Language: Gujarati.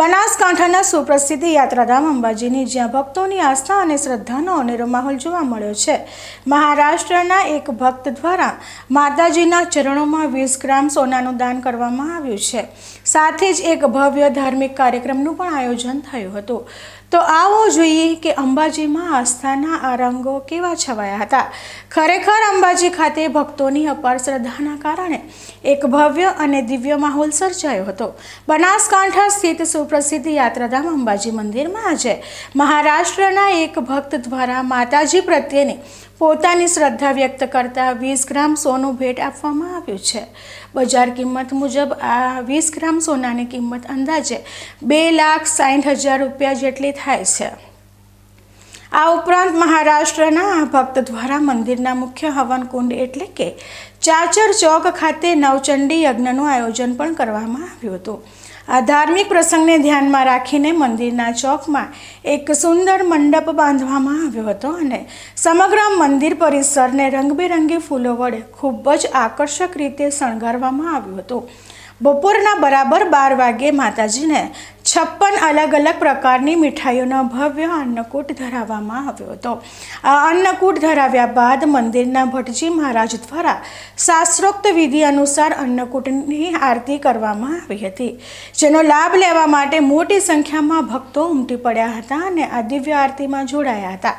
બનાસકાંઠાના સુપ્રસિદ્ધ યાત્રાધામ અંબાજીની જ્યાં ભક્તોની આસ્થા અને શ્રદ્ધાનો અનેરો માહોલ જોવા મળ્યો છે. મહારાષ્ટ્રના એક ભક્ત દ્વારા માતાજીના ચરણોમાં વીસ ગ્રામ સોનાનું દાન કરવામાં આવ્યું છે. સાથે જ એક ભવ્ય ધાર્મિક કાર્યક્રમનું પણ આયોજન થયું હતું. તો આવો જોઈએ કે અંબાજીમાં આસ્થાના આ રંગો કેવા છવાયા હતા. ખરેખર અંબાજી ખાતે ભક્તોની અપાર શ્રદ્ધાના કારણે એક ભવ્ય અને દિવ્ય માહોલ સર્જાયો હતો. બનાસકાંઠા સ્થિત સુપ્રસિદ્ધ યાત્રાધામ અંબાજી મંદિરમાં આજે મહારાષ્ટ્રના એક ભક્ત દ્વારા માતાજી પ્રત્યેની પોતાની શ્રદ્ધા વ્યક્ત કરતા વીસ ગ્રામ સોનું ભેટ આપવામાં આવ્યું છે. બજાર કિંમત મુજબ આ વીસ ગ્રામ સોનાની કિંમત અંદાજે બે લાખ સાઠ હજાર રૂપિયા જેટલી થાય છે. આ ઉપરાંત મહારાષ્ટ્રના આ ભક્ત દ્વારા મંદિરના મુખ્ય હવન કુંડ એટલે કે ચાચર ચોક ખાતે નવચંડી યજ્ઞનું આયોજન પણ કરવામાં આવ્યું હતું. આ ધાર્મિક પ્રસંગને ધ્યાનમાં રાખીને મંદિરના ચોકમાં એક સુંદર મંડપ બાંધવામાં આવ્યો હતો અને સમગ્ર મંદિર પરિસરને રંગબેરંગી ફૂલો વડે ખૂબ જ આકર્ષક રીતે શણગારવામાં આવ્યું હતું. બપોરના બરાબર બાર વાગ્યે માતાજીને છપ્પન અલગ અલગ પ્રકારની મીઠાઈઓનો ભવ્ય અન્નકૂટ ધરાવવામાં આવ્યો હતો. આ અન્નકૂટ ધરાવ્યા બાદ મંદિરના ભટજી મહારાજ દ્વારા શાસ્ત્રોક્ત વિધિ અનુસાર અન્નકૂટની આરતી કરવામાં આવી હતી, જેનો લાભ લેવા માટે મોટી સંખ્યામાં ભક્તો ઉમટી પડ્યા હતા અને આ દિવ્ય આરતીમાં જોડાયા હતા.